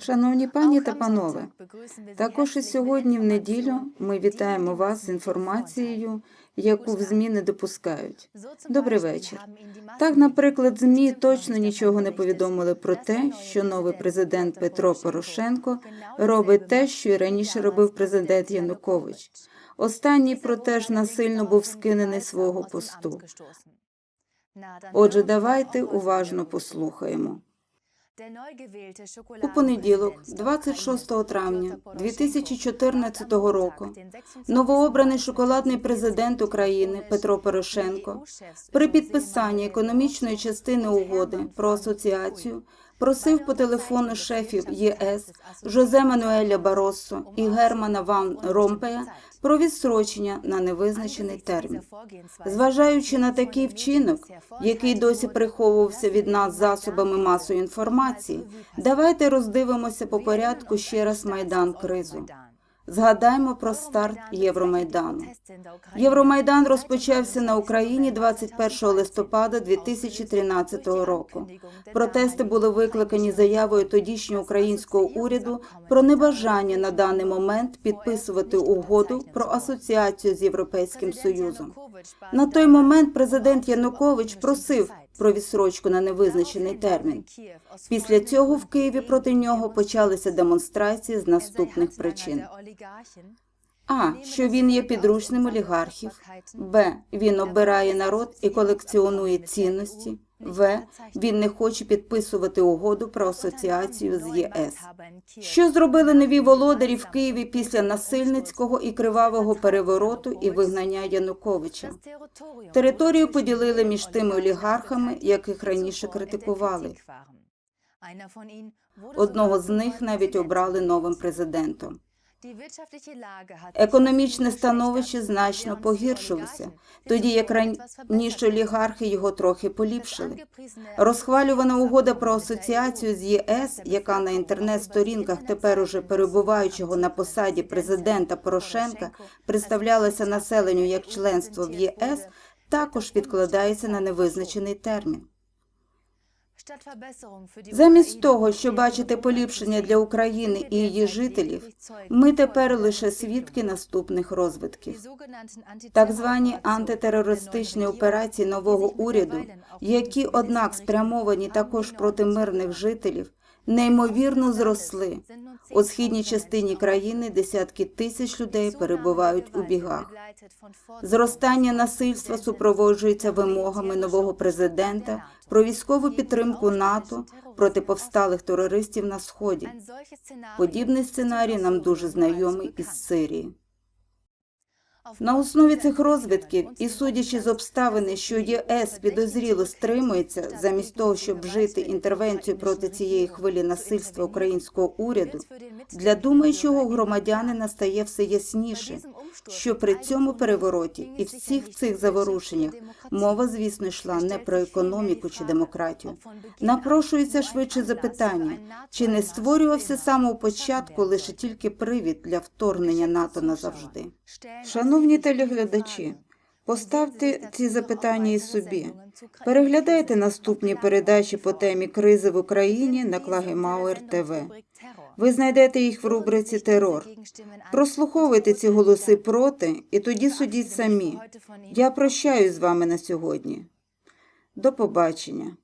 Шановні пані та панове, також і сьогодні, в неділю, ми вітаємо вас з інформацією, яку в ЗМІ не допускають. Добрий вечір. Так, наприклад, ЗМІ точно нічого не повідомили про те, що новий президент Петро Порошенко робить те, що і раніше робив президент Янукович. Останній, проте ж, насильно був скинений свого посту. Отже, давайте уважно послухаємо. У понеділок, 26 травня 2014 року, Новообраний шоколадний президент України Петро Порошенко при підписанні економічної частини угоди про асоціацію просив по телефону шефів ЄС Жозе Мануеля Баросо і Германа Ван Ромпея про відстрочення на невизначений термін. Зважаючи на такий вчинок, який досі приховувався від нас засобами масової інформації, давайте роздивимося по порядку ще раз майдан кризу. Згадаймо про старт Євромайдану. Євромайдан розпочався на Україні 21 листопада 2013 року. Протести були викликані заявою тодішнього українського уряду про небажання на даний момент підписувати угоду про асоціацію з Європейським Союзом. На той момент президент Янукович просив про відсрочку на невизначений термін. Після цього в Києві проти нього почалися демонстрації з наступних причин. А. Що він є підручним олігархів. Б. Він обирає народ і колекціонує цінності. В. Він не хоче підписувати угоду про асоціацію з ЄС. Що зробили нові володарі в Києві після насильницького і кривавого перевороту і вигнання Януковича? Територію поділили між тими олігархами, яких раніше критикували. Одного з них навіть обрали новим президентом. Економічне становище значно погіршилося, тоді як раніше олігархи його трохи поліпшили. Розхвалювана угода про асоціацію з ЄС, яка на інтернет-сторінках тепер уже перебуваючого на посаді президента Порошенка представлялася населенню як членство в ЄС, також відкладається на невизначений термін. Замість того, щоб бачити поліпшення для України і її жителів, ми тепер лише свідки наступних розвитків. Так звані антитерористичні операції нового уряду, які, однак, спрямовані також проти мирних жителів, неймовірно зросли. У східній частині країни десятки тисяч людей перебувають у бігах. Зростання насильства супроводжується вимогами нового президента про військову підтримку НАТО проти повсталих терористів на сході. Подібний сценарій нам дуже знайомий із Сирії. На основі цих розвитків і судячи з обставини, що ЄС підозріло стримується замість того, щоб вжити інтервенцію проти цієї хвилі насильства українського уряду, для думаючого громадянина стає все ясніше, що при цьому перевороті і всіх цих заворушеннях мова, звісно, йшла не про економіку чи демократію. Напрошується швидше запитання, чи не створювався самого початку лише тільки привід для вторгнення НАТО назавжди. Шановні телеглядачі, поставте ці запитання і собі. Переглядайте наступні передачі по темі кризи в Україні на Клагемауер ТВ. Ви знайдете їх в рубриці Терор. Прослуховуйте ці голоси проти, і тоді судіть самі. Я прощаюсь з вами на сьогодні. До побачення.